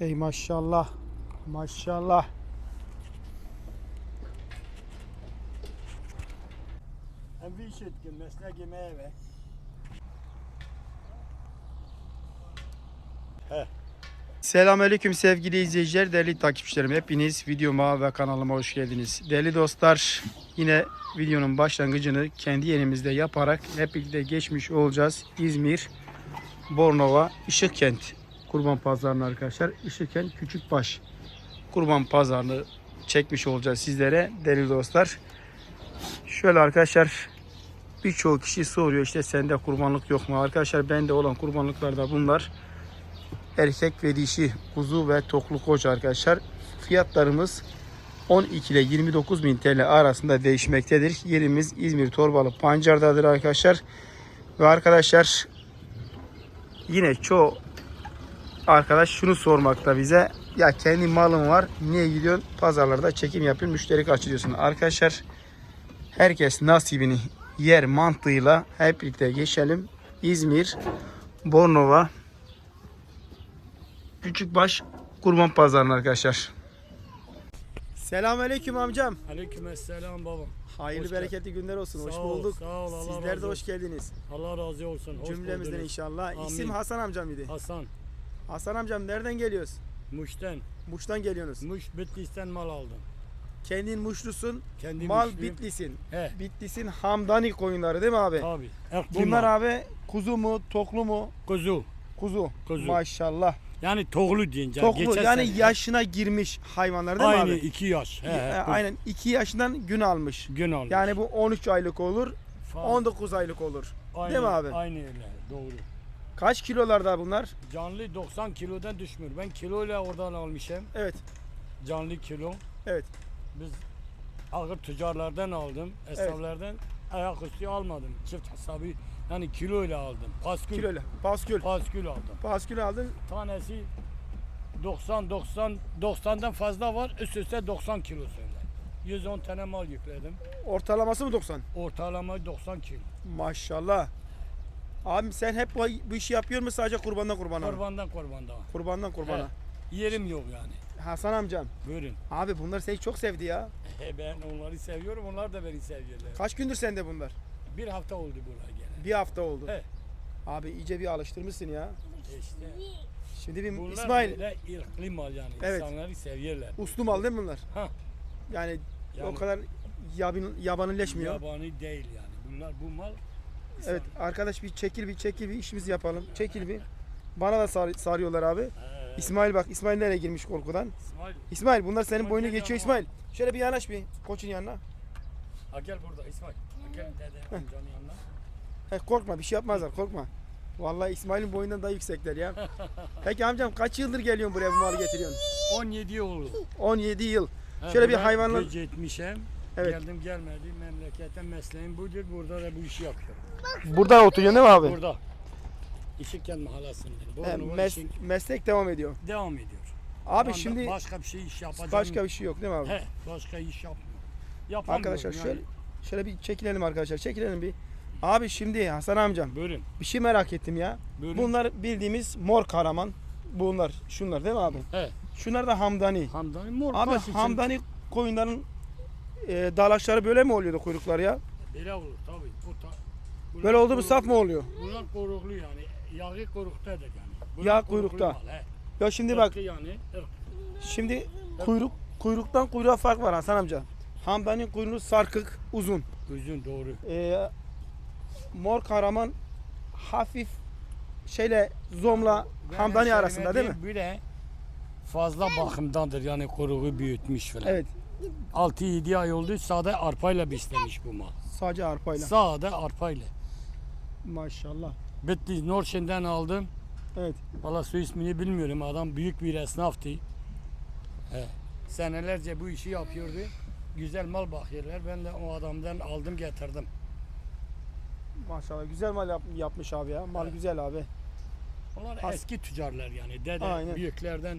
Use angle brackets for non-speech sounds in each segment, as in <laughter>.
Ey maşallah. Maşallah. Hem bir iş etkin, meslek yemeğe ve. Selamünaleyküm sevgili izleyiciler, değerli takipçilerim. Hepiniz videoma ve kanalıma hoş geldiniz. Değerli dostlar, yine videonun başlangıcını kendi yerimizde yaparak hep birlikte geçmiş olacağız. İzmir, Bornova, Işıkkent kurban pazarına arkadaşlar. Işıkkent Küçükbaş kurban pazarını çekmiş olacağız sizlere değerli dostlar. Şöyle arkadaşlar birçok kişi soruyor işte sende kurbanlık yok mu? Arkadaşlar bende olan kurbanlıklar da bunlar erkek ve dişi kuzu ve toklu koç arkadaşlar. Fiyatlarımız 12 ile 29 bin TL arasında değişmektedir. Yerimiz İzmir Torbalı Pancar'dadır arkadaşlar. Ve arkadaşlar yine çoğu arkadaş şunu sormakta bize. Ya kendi malın var. Niye gidiyorsun? Pazarlarda çekim yapıyorsun. Müşteri kaçırıyorsun. Arkadaşlar herkes nasibini yer mantığıyla hep birlikte geçelim. İzmir, Bornova, Küçükbaş Kurban Pazarı'na arkadaşlar. Selamünaleyküm amcam. Aleykümselam baba. Hayırlı Hoş bereketli günler olsun. Hoş Sağ ol, bulduk. sağ ol, Allah Sizler de hoş geldiniz. Allah razı olsun. Hoş Cümlemizden buldunuz. inşallah. Amin. İsim Hasan amcam mıydı? Hasan, Hasan amcam nereden geliyoruz? Muş'ten. Muş'tan geliyorsunuz. Muş Bitlis'ten mal aldım. Kendin Muşlusun, Kendi mal Muşluyum. Bitlis'in. He, Bitlis'in Hamdani koyunları değil mi abi? tabi. Bunlar abi kuzu mu, toklu mu? Kuzu. Kuzu. Kuzu. Maşallah. Yani toğlu deyince. Toklu geçen yani sene. yaşına girmiş hayvanlar değil mi Aynı abi? iki yaş. He, E, he, Aynen 2 yaşından gün almış. Gün almış. Yani bu 13 aylık olur, Fa- 19 aylık olur. değil mi abi? Aynı öyle. Doğru. Kaç kilolarda bunlar? Canlı 90 kilodan düşmüyor. Ben kiloyla oradan almışım. Evet. Canlı kilo. Evet. Biz ağır tüccarlardan aldım. Esnaflardan ayaküstü almadım. Çift hesabı yani kiloyla aldım. Paskül. Kiloyla. Paskül. Paskül aldım. Paskül aldın. Tanesi 90 90 90'dan fazla var. Üst üste 90 kilo söyle. 110 tane mal yükledim. Ortalaması mı 90? Ortalama 90 kilo. Maşallah. Abi sen hep bu, bu işi yapıyor musun sadece kurbandan kurbana? mı? Kurbandan kurbandan. Kurbandan kurbana. Yerim yok yani. Hasan amcam. Buyurun. Abi bunlar seni çok sevdi ya. Ben onları seviyorum. Onlar da beni seviyorlar. Kaç gündür sende bunlar? Bir hafta oldu buraya gene. Bir hafta oldu. He. Abi iyice bir alıştırmışsın ya. İşte Şimdi bir bunlar İsmail böyle ırklı mal yani. Evet. İnsanları seviyorlar. uslu mal değil mi bunlar? Ha. Yani, Yani o kadar yabin, yabanileşmiyor. Yabani değil yani. Bunlar bu mal Evet arkadaş bir çekil bir çekil bir işimizi yapalım. Çekil bir. Bana da sar, sarıyorlar abi. İsmail bak İsmail nereye girmiş korkudan. İsmail İsmail bunlar senin İsmail boyunu geçiyor. İsmail. Şöyle bir yanaş bir koçun yanına. ha gel burada İsmail. Ha, Gel dede amcanın yanına. He, korkma bir şey yapmazlar korkma. Vallahi İsmail'in boyundan daha yüksekler ya. <laughs> Peki amcam kaç yıldır geliyorsun buraya bu malı getiriyorsun? 17 oldu. 17 yıl. Ha, Şöyle bir hayvanlar- göç etmişim. Evet. Geldim gelmedi. Memleketten mesleğim budur. Burada da bu işi yapıyorum. Burada oturuyorsun değil mi abi? Burada. İşikken mahallesinde. He, Bornova mes- işin meslek devam ediyor. devam ediyor. Abi Şu anda şimdi başka bir şey iş yapacağım. başka bir şey yok değil mi abi? He, başka iş yapmıyorum. Yapamıyorum Arkadaşlar yani. şöyle şöyle bir çekilelim arkadaşlar. Çekilelim bir. Abi şimdi Hasan amcam Buyurun. bir şey merak ettim ya. Buyurun. Bunlar bildiğimiz mor karaman. Bunlar şunlar değil mi abi? He. Şunlar da hamdani. Hamdani mor Abi hamdani koyunların e, dalaşları böyle mi oluyordu kuyruklar ya? Böyle olur tabii. Bu ta- bunlar Böyle oldu mu saf mı oluyor? Bunlar kuyruklu yani. Yağı kuyruktadır yani. Bunlar Yağ kuyruklu kuyrukta. mal, he. Ya şimdi bak Irkı yani. ırk. şimdi kuyruk kuyruktan kuyruğa fark var Hasan amca. Hamdani kuyruğu sarkık, uzun. Uzun doğru. E, mor karaman hafif şeyle zomla hamdani arasında değil mi? sevmediğim Bile fazla bakımdandır yani kuyruğu büyütmüş falan. Evet. 6-7 ay oldu sade arpayla beslemiş bu mal. Sadece arpayla. Sade arpayla. Maşallah. Bitti Norşen'den aldım. Evet. Valla su ismini bilmiyorum. Adam büyük bir esnaftı. He. Senelerce bu işi yapıyordu. Güzel mal bakıyorlar. Ben de o adamdan aldım getirdim. Maşallah güzel mal yap- yapmış abi ya. Mal Evet. güzel abi. Onlar Has- eski tüccarlar yani. Dede Aynen. büyüklerden.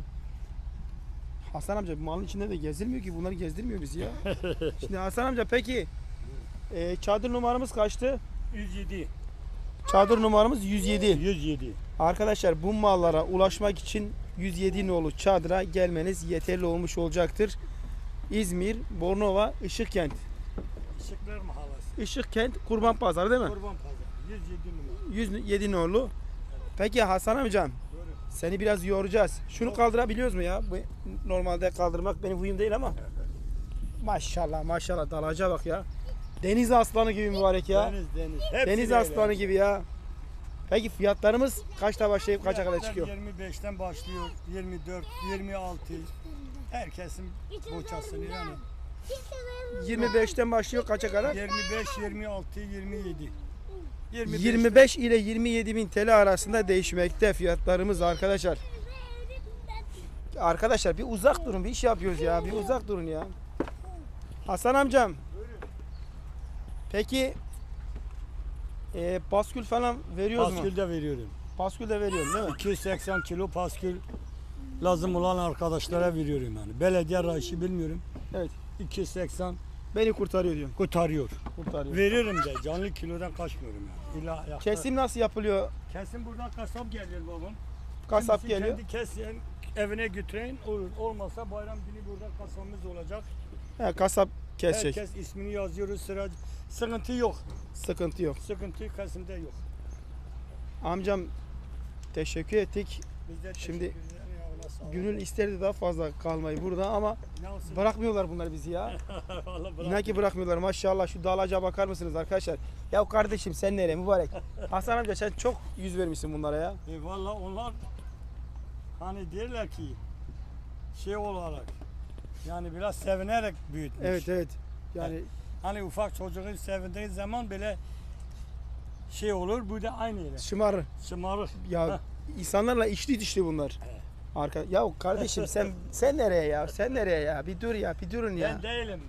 Hasan amca malın içinde de gezilmiyor ki bunları gezdirmiyor bizi ya. <laughs> Şimdi Hasan amca peki e, çadır numaramız kaçtı? 107. Çadır numaramız 107. 107. Arkadaşlar bu mallara ulaşmak için 107 nolu çadıra gelmeniz yeterli olmuş olacaktır. İzmir, Bornova, Işıkkent. Işıklar Mahallesi. Işıkkent Kurban Pazarı değil mi? Kurban Pazarı. 107 numara. 107 nolu. Peki Hasan amcam. Seni biraz yoracağız. Şunu kaldırabiliyoruz mu ya? Bu normalde kaldırmak benim huyum değil ama. Maşallah maşallah dalaca bak ya. Deniz aslanı gibi mübarek ya. Deniz deniz. Hepsi Deniz de aslanı gibi ya. Peki fiyatlarımız kaçta başlayıp kaça kadar Fiyatlar çıkıyor? 25'ten başlıyor. 24, 26. Herkesin boçasını yani. 25'ten başlıyor kaça kadar? 25, 26, 27. 25 25 ile 27 bin TL arasında değişmekte fiyatlarımız arkadaşlar. Arkadaşlar bir uzak durun bir iş yapıyoruz ya bir uzak durun ya. Hasan amcam. Peki e, paskül falan veriyoruz mu? Paskül de veriyorum. Paskül de veriyorsun değil mi? 280 kilo paskül lazım olan arkadaşlara veriyorum yani. Belediye rayışı bilmiyorum. Evet. 280 Beni kurtarıyor diyorsun. kurtarıyor. Kurtarıyor. Veririm de canlı kilodan kaçmıyorum yani. İlla ayakta- Kesim nasıl yapılıyor? Kesim buradan kasap geliyor babam. Kasap Kimisi geliyor. Kendi kesin evine götüreyim olur. Olmazsa bayram günü burada kasabımız olacak. He, kasap kesecek. Herkes ismini yazıyoruz sıra. Sıkıntı yok. Sıkıntı yok. Sıkıntı kesimde yok. Amcam teşekkür ettik. Biz de Şimdi teşekkür ederiz. Gönül isterdi daha fazla kalmayı burada ama bırakmıyorlar bunlar bizi ya. <laughs> İnan ki bırakmıyorlar maşallah şu dalaca bakar mısınız arkadaşlar? Ya kardeşim sen nereye mübarek? <laughs> Hasan amca sen çok yüz vermişsin bunlara ya. E valla onlar hani derler ki şey olarak yani biraz sevinerek büyütmüş. Evet evet. Yani Hani ufak çocuğun sevindiği zaman bile şey olur bu da aynı öyle. şımar Şımarık. ya insanlarla içli dişli bunlar. Arka ya kardeşim sen <laughs> sen nereye ya? Sen nereye ya? Bir dur ya, bir durun ya. Ben değilim.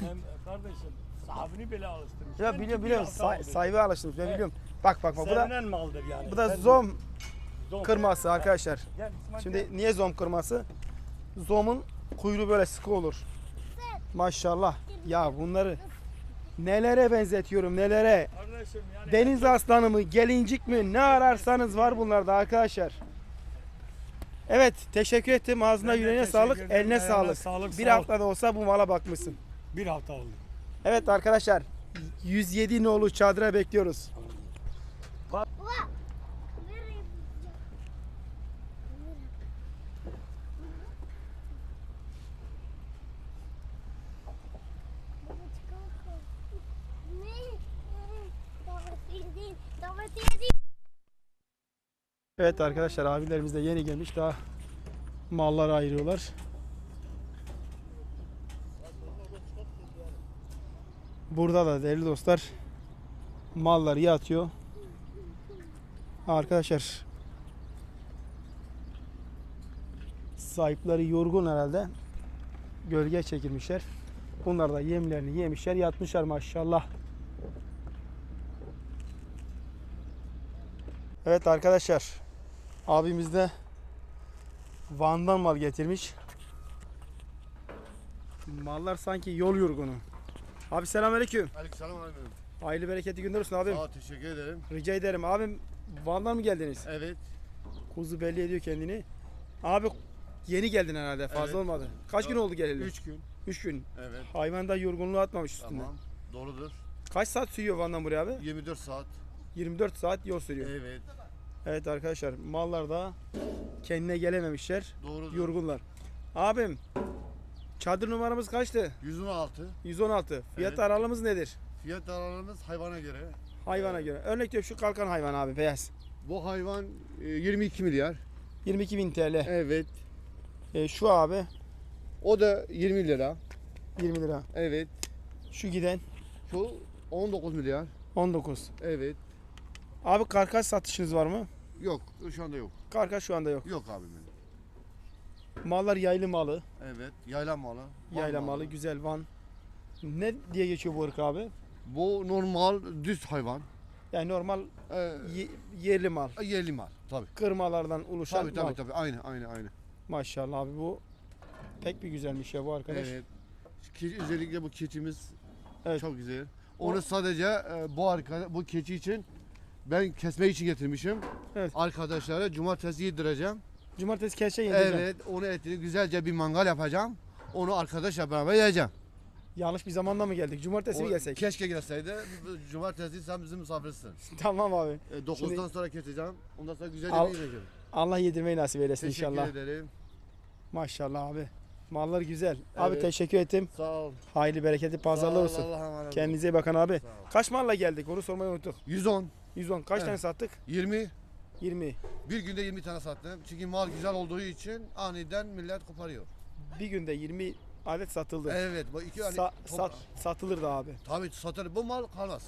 Ben kardeşim sahibini bile alıştırmış. Ya Ben biliyorum biliyorum aldım. sahibi alıştırmış ben Evet. biliyorum. Bak bak bak bu da Sevinen maldır yani. bu da Ben- zom Zom. kırması arkadaşlar. Gel, İsmail Şimdi gel. niye zom kırması? Zomun kuyruğu böyle sıkı olur. Maşallah. Ya bunları nelere benzetiyorum nelere. Kardeşim yani Deniz aslanı mı, gelincik mi ne ararsanız var bunlarda arkadaşlar. Evet teşekkür ettim. Ağzına Ben yüreğine sağlık, ederim. eline sağlık. sağlık, Bir sağ ol. haftada olsa bu mala bakmışsın. bir hafta oldu. Evet arkadaşlar 107 nolu çadıra bekliyoruz. Evet arkadaşlar abilerimiz de yeni gelmiş daha malları ayırıyorlar. Burada da değerli dostlar mallar yatıyor. Arkadaşlar sahipleri yorgun herhalde. Gölge çekilmişler. Bunlar da yemlerini yemişler yatmışlar maşallah. Evet arkadaşlar abimiz de Van'dan mal getirmiş. Mallar sanki yol yorgunu. Abi selamünaleyküm. Aleykümselam aleyküm. Hayırlı bereketli günler olsun abim. Sağ ol, teşekkür ederim. Rica ederim. Abim Van'dan mı geldiniz? Evet. Kuzu belli ediyor kendini. Abi yeni geldin herhalde. Fazla Evet. olmadı. Kaç gün oldu geleli? 3 3 gün. gün. Evet. Hayvan da yorgunluğu atmamış üstüne. Tamam. Doğrudur. Kaç saat sürüyor Van'dan buraya abi? 24 saat. 24 saat yol sürüyor. Evet. Evet arkadaşlar mallar da kendine gelememişler. Doğrudur. Yorgunlar. Abim çadır numaramız kaçtı? 116. 116. Fiyat Evet. aralığımız nedir? Fiyat aralığımız hayvana göre. Hayvana göre. Örnek diyorum şu kalkan hayvan abi beyaz. Bu hayvan e, 22 milyar. 22.000 TL. Evet. E, şu abi O da 20 lira. 20 lira. Evet. Şu giden Şu 19 milyar. 19. Evet. Abi karkas satışınız var mı? Yok. Şu anda yok. Karkas şu anda yok. Yok abi benim. Mallar yaylı malı. Evet. Yayla malı. Van Yayla malı güzel van. Ne diye geçiyor bu ırk abi? Bu normal düz hayvan. Yani normal Ee, ye- yerli mal. yerli mal. Tabii. Kırmalardan oluşan Tabii mal. tabii tabii. Aynı aynı aynı. Maşallah abi bu pek bir güzelmiş ya bu arkadaş. Evet. Ke- özellikle bu keçimiz Evet. çok güzel. Onu sadece e, bu arka bu keçi için ben kesme için getirmişim. Evet. Arkadaşlara cumartesi yedireceğim. Cumartesi keşke yedireceğim. Evet, onu etini güzelce bir mangal yapacağım. Onu arkadaşla beraber yiyeceğim. Yanlış bir zamanda mı geldik? Cumartesi mi gelsek? Keşke gelseydi. Cumartesi sen bizim misafirsin. <laughs> tamam abi. E, 9'dan Şimdi- sonra keseceğim. Ondan sonra güzelce Al- bir yiyeceğim. Allah yedirmeyi nasip eylesin Teşekkür inşallah. ederim. Maşallah abi. Mallar güzel. Abi Evet. teşekkür ettim. Sağ ol. Hayırlı bereketli pazarlar olsun. Allah'a emanet ol. Kendinize iyi bakın abi. Kaç malla geldik? Onu sormayı unuttuk. 110, 110. Kaç Evet. tane sattık? 20. 20. Bir günde 20 tane sattım. Çünkü mal güzel olduğu için aniden millet koparıyor. Bir günde 20 adet satıldı. Evet, bu iki hani Sa- top- sat, satılır da abi. Tabii satır. Bu mal kalmaz.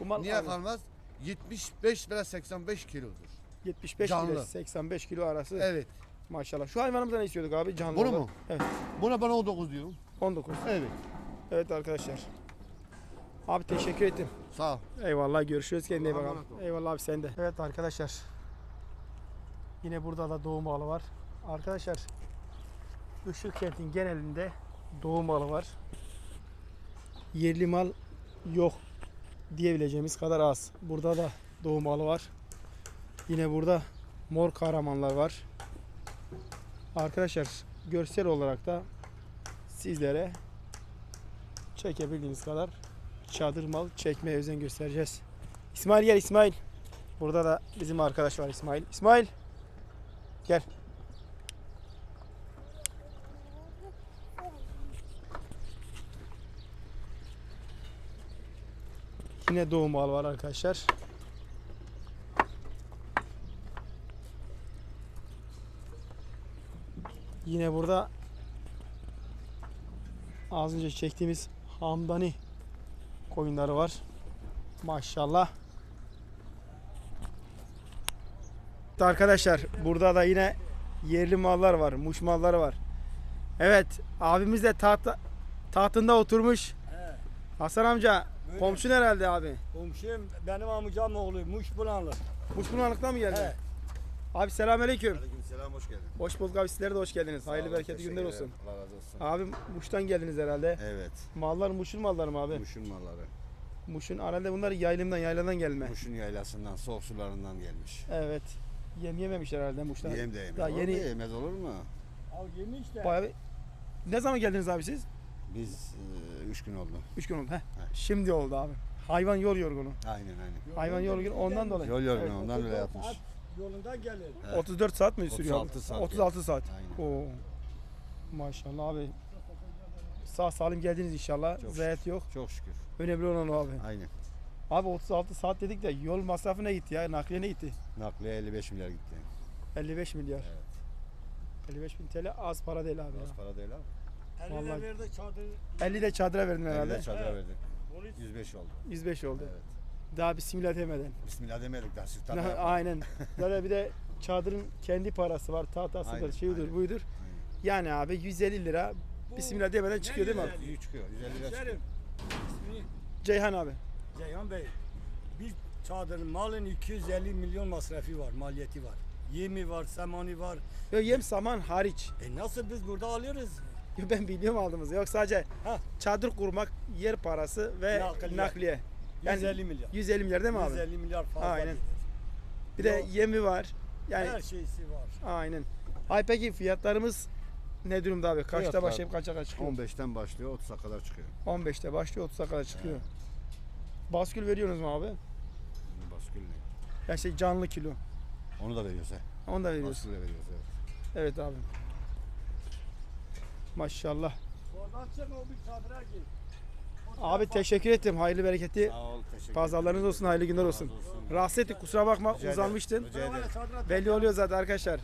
Bu mal Niye abi, kalmaz? 75 veya 85 kilodur. 75 Canlı. kilo 85 kilo arası. Evet. Maşallah. Şu hayvanımıza ne istiyorduk abi? Canlı Bunu olan. mu? Evet. Buna ben 19 diyorum. 19. Evet. Evet arkadaşlar. Abi teşekkür ettim. Sağ ol. Eyvallah görüşürüz kendine iyi bakalım. Eyvallah abi sen de. Evet arkadaşlar. Yine burada da doğum balı var. Arkadaşlar Işık kentin genelinde doğum balı var. Yerli mal yok diyebileceğimiz kadar az. Burada da doğum balı var. Yine burada mor kahramanlar var. Arkadaşlar görsel olarak da sizlere çekebildiğimiz kadar çadır mal çekmeye özen göstereceğiz. İsmail gel İsmail. Burada da bizim arkadaş var İsmail. İsmail gel. Yine doğum mal var arkadaşlar. Yine burada az önce çektiğimiz hamdani koyunları var. Maşallah. Arkadaşlar burada da yine yerli mallar var, muş malları var. Evet, abimiz de tahta, tahtında oturmuş. He. Hasan amca, Böyle. komşun herhalde abi. Komşum benim amcam oğlu Muş Bulanlı. Muş Bulanık'tan mı geldi? He. Abi selamünaleyküm. Aleykümselam hoş geldin. Hoş bulduk abi sizlere de hoş geldiniz. Hayırlı bereketli günler olsun. Allah razı olsun. Abi Muş'tan geldiniz herhalde. Evet. Mallar Muş'un malları mı abi? Muş'un malları. Muş'un herhalde bunlar yaylımdan, yayladan gelme. Muş'un yaylasından, soğuk sularından gelmiş. Evet. Yem yememişler herhalde Muş'tan. Yem de yemez. Daha olur yeni- mu? Yemez olur mu? Al yemiş de. Bayağı. Ne zaman geldiniz abi siz? Biz 3 gün oldu. 3 gün oldu. Heh. Şimdi oldu abi. Hayvan yol yorgunu. Aynen aynen. Hayvan yol yorgunu ondan dolayı. Yol yorgunu Evet. ondan öyle yapmış. Yolundan gelir. Evet. 34 saat mi sürüyor? 36 saat 36 saat. Aynen. Oo. Maşallah abi. Sağ salim geldiniz inşallah. Çok Zayiat yok. Çok şükür. Önemli olan o abi. Aynen. Abi 36 saat dedik de yol masrafı ne gitti ya? Nakliye ne gitti? Nakliye 55 milyar gitti. 55 milyar. 55 bin TL az para değil abi Az ya. para değil abi. Eline Vallahi. verdi çadır. 50 de çadıra verdin herhalde. Herhalde çadıra Evet. verdik. Onu 105 oldu. 105 oldu. Evet. Daha bismillah demeden. Bismillah demedik daha sütten. Ha, Aynen. <laughs> Böyle bir de çadırın kendi parası var. Tahtasıdır, Aynen, şeyidir, aynen. buydur. Yani abi 150 lira bismillah demeden çıkıyor değil mi abi? İyi çıkıyor. 150 lira çıkıyor. İsmini Ceyhan abi. Ceyhan Bey. Bir çadırın malın 250 milyon masrafı var, maliyeti var. Yemi var, samanı var. Yo, yem saman hariç. E nasıl biz burada alıyoruz? Yo, ben biliyorum aldığımızı. Yok sadece Ha. çadır kurmak, yer parası ve Nakliye. nakliye. Yani 150 milyar. 150 milyar değil mi abi? 150 milyar fazla. Aynen. Bir de Yo. yemi var. Yani Her şeysi var. aynen. Ay peki fiyatlarımız ne durumda abi? Kaçta Fiyatlar başlayıp kaça kadar çıkıyor? 15'ten başlıyor 30'a kadar çıkıyor. 15'te başlıyor 30'a kadar çıkıyor. Baskül veriyorsunuz mu abi? Baskül ne? Ya şey canlı kilo. Onu da veriyoruz he. Onu da veriyoruz. Baskül de veriyoruz evet. Evet abi. Maşallah. Oradan çık o bir çadıra gir. Abi teşekkür ettim. Hayırlı bereketli Sağ ol teşekkür pazarlarınız olsun, hayırlı günler olsun. Rahatsız ettik kusura bakma ederim. uzanmıştın. Rica ederim. Çadıra- Belli oluyor zaten arkadaşlar.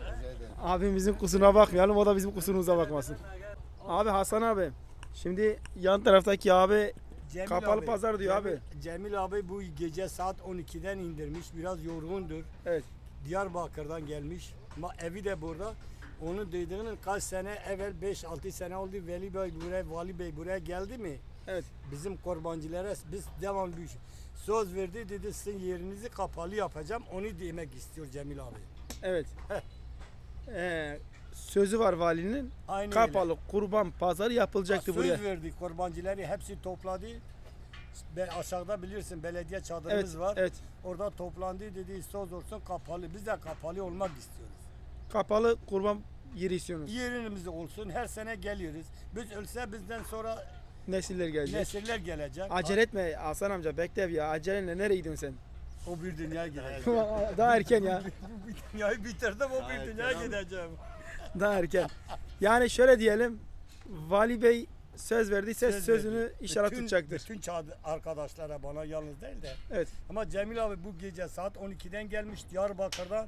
Abimizin kusuruna bakmayalım o da bizim kusurumuza bakmasın. Abi Hasan abi. Şimdi yan taraftaki abi Cemil Kapalı pazar diyor Cemil, abi. Cemil abi bu gece saat 12'den indirmiş. Biraz yorgundur. Evet. Diyarbakır'dan gelmiş. Ma evi de burada. Onun dediğinin kaç sene evvel 5-6 sene oldu. Veli Bey buraya, Vali Bey buraya geldi mi? Evet. Bizim kurbancılara biz devam bir söz verdi dedi sizin yerinizi kapalı yapacağım. Onu demek istiyor Cemil abi. evet. Heh. Ee, sözü var valinin. Aynı Kapalı kurban pazarı öyle. yapılacaktı söz buraya. verdi kurbancıları hepsi topladı. Be, aşağıda bilirsin belediye Evet. çadırımız var. Evet. Orada toplandı dedi söz olsun kapalı. Biz de kapalı olmak istiyoruz. kapalı kurban yeri istiyorsunuz. Yerimiz olsun. Her sene geliyoruz. Biz ölse bizden sonra Nesiller gelecek. nesiller gelecek. Acele etme Hasan amca bekle bir ya. Aceleyle nereye gidiyorsun sen? O bir dünya gidecek. <laughs> Daha erken ya. <laughs> Bu dünyayı bitirdim o bir dünya gideceğim. Daha erken. Yani şöyle diyelim. Vali Bey söz verdiyse Söz sözünü verdi. inşallah Bütün- tutacaktır. Bütün çağ- arkadaşlara bana yalnız değil de. Evet. Ama Cemil abi bu gece saat 12'den gelmiş Diyarbakır'dan.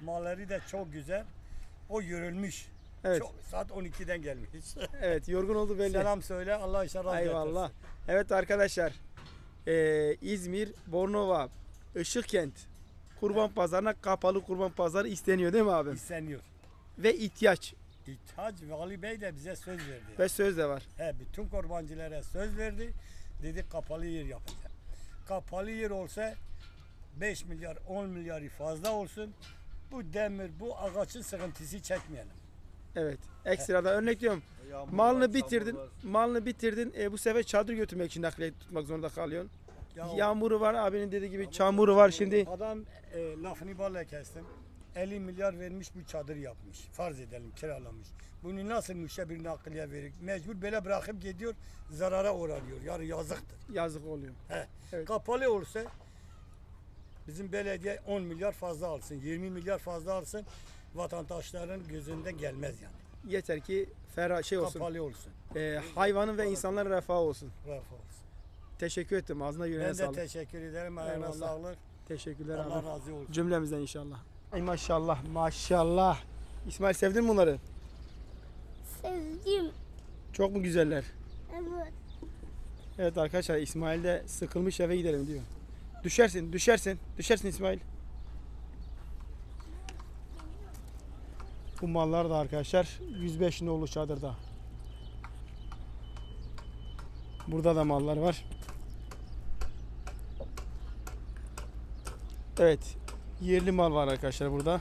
Malları da çok güzel. O yürülmüş. Evet. Çok, saat 12'den gelmiş. <laughs> Evet yorgun oldu belli. Selam söyle Allah işe razı Eyvallah. getirsin. Evet arkadaşlar. Ee, İzmir, Bornova, Işıkkent kurban pazarına kapalı kurban pazarı isteniyor değil mi abi? İsteniyor. Ve ihtiyaç İttihac Vali Bey de bize söz verdi. ve söz de var. He, bütün kurbancılara söz verdi. Dedi kapalı yer yapacağım. Kapalı yer olsa 5 milyar 10 milyarı fazla olsun. Bu demir, bu ağaçın sıkıntısı çekmeyelim. Evet. Ekstrada örnek diyorum. Malını bitirdin. Malını bitirdin. E, bu sefer çadır götürmek için nakliye tutmak zorunda kalıyorsun. Ya Yağmuru var abinin dediği gibi çamuru var şimdi. Adam e, lafını balla kestim. 50 milyar vermiş bu çadır yapmış. Farz edelim kiralamış. Bunu nasıl müşe bir nakliye verir? Mecbur böyle bırakıp gidiyor zarara uğranıyor. Yani yazıktır. Yazık oluyor. He. Evet. Kapalı olsa bizim belediye 10 milyar fazla alsın, 20 milyar fazla alsın. Vatandaşların gözünden gelmez yani. Yeter ki ferah şey olsun. Kapalı olsun. E, hayvanın ve insanların refahı olsun. Rafa olsun. Teşekkür ettim. Ağzına yüreğine Ben de sağlık. teşekkür ederim. Ayağına Eyvallah. sağlık. Teşekkürler Allah abi. razı olsun. Cümlemizden inşallah. Ey maşallah maşallah. İsmail sevdin mi bunları? Sevdim. Çok mu güzeller? Evet. Evet arkadaşlar İsmail de sıkılmış eve gidelim diyor. Düşersin, düşersin, düşersin İsmail. Bu mallar da arkadaşlar 105 nolu çadırda. Burada da mallar var. Evet, yerli mal var arkadaşlar burada.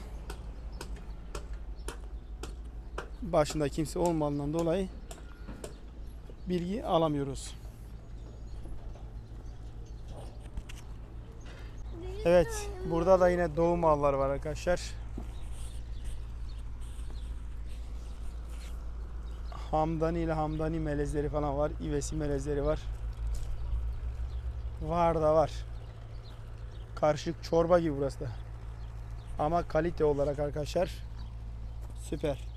Başında kimse olmadığından dolayı bilgi alamıyoruz. Evet, burada da yine doğum mallar var arkadaşlar. Hamdani ile Hamdani melezleri falan var. İvesi melezleri var. Var da var. Karışık çorba gibi burası da. Ama kalite olarak arkadaşlar süper.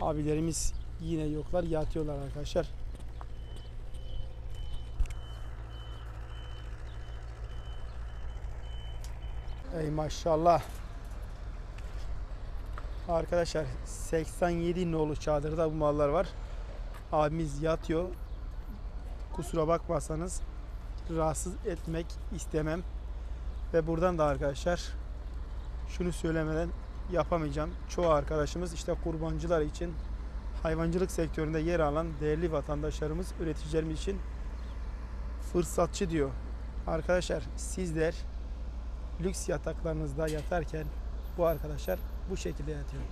Abilerimiz yine yoklar, yatıyorlar arkadaşlar. Ey maşallah. Arkadaşlar 87 nolu çadırda bu mallar var. Abimiz yatıyor. Kusura bakmazsanız rahatsız etmek istemem. Ve buradan da arkadaşlar şunu söylemeden yapamayacağım. Çoğu arkadaşımız işte kurbancılar için hayvancılık sektöründe yer alan değerli vatandaşlarımız, üreticilerimiz için fırsatçı diyor. Arkadaşlar sizler lüks yataklarınızda yatarken bu arkadaşlar bu şekilde yatıyor.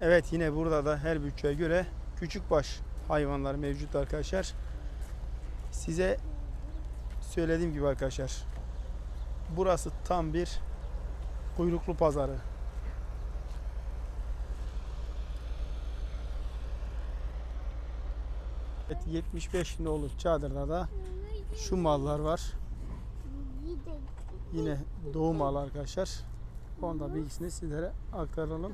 Evet yine burada da her bütçeye göre küçük baş hayvanlar mevcut arkadaşlar. Size söylediğim gibi arkadaşlar burası tam bir kuyruklu pazarı. Evet 75 nolu çadırda da şu mallar var. Yine doğum malı arkadaşlar. Onda bilgisini sizlere aktaralım.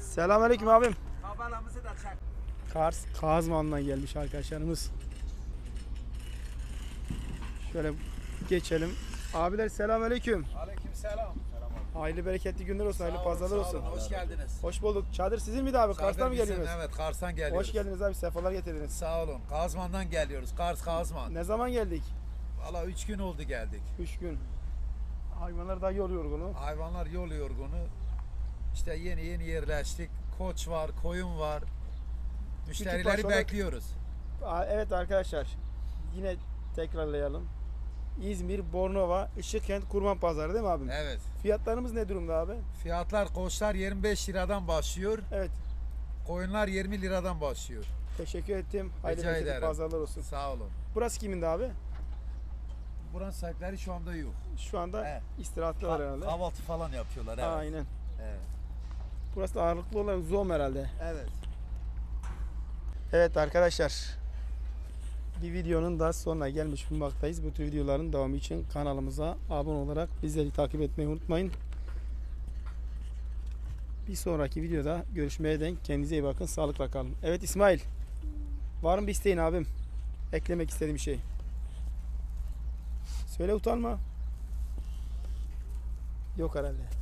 Selamünaleyküm abim. Kabalamızı da çek. Kars Kazman'dan gelmiş arkadaşlarımız. Şöyle geçelim. Abiler selamünaleyküm. Aleyküm selam. Hayırlı bereketli günler olsun, hayırlı pazarlar olsun. Hoş geldiniz. Hoş bulduk. Çadır sizin miydi abi? Kars'tan mı Çadır bizim, geliyorsunuz? Evet Kars'tan geliyoruz. Hoş geldiniz abi. Sefalar getirdiniz. Sağ olun. Kazman'dan geliyoruz. Kars Kazman. Ne zaman geldik? Valla 3 gün oldu geldik. 3 gün. Hayvanlar daha yol yorgunu. Hayvanlar yol yorgunu. İşte yeni yeni yerleştik. Koç var, koyun var. Müşterileri baş olarak- bekliyoruz. Evet arkadaşlar. Yine tekrarlayalım. İzmir, Bornova, Işıkkent Kurban Pazarı değil mi abim? Evet. Fiyatlarımız ne durumda abi? Fiyatlar koçlar 25 liradan başlıyor. Evet. Koyunlar 20 liradan başlıyor. Teşekkür ettim. Hayırlı Rica bereketli ederim. pazarlar olsun. Sağ olun. Burası kimindi abi? Buranın sahipleri şu anda yok. Şu anda He. istirahatte var herhalde. Kahvaltı falan yapıyorlar evet. Aynen. Evet. Burası da ağırlıklı olarak zoom herhalde. evet. Evet arkadaşlar. Bir videonun da sonuna gelmiş bulunmaktayız. Bu tür videoların devamı için kanalımıza abone olarak bizleri takip etmeyi unutmayın. Bir sonraki videoda görüşmeye denk kendinize iyi bakın. Sağlıkla kalın. Evet İsmail. Var mı bir isteğin abim? Eklemek istediğim şey. Söyle utanma. Yok herhalde.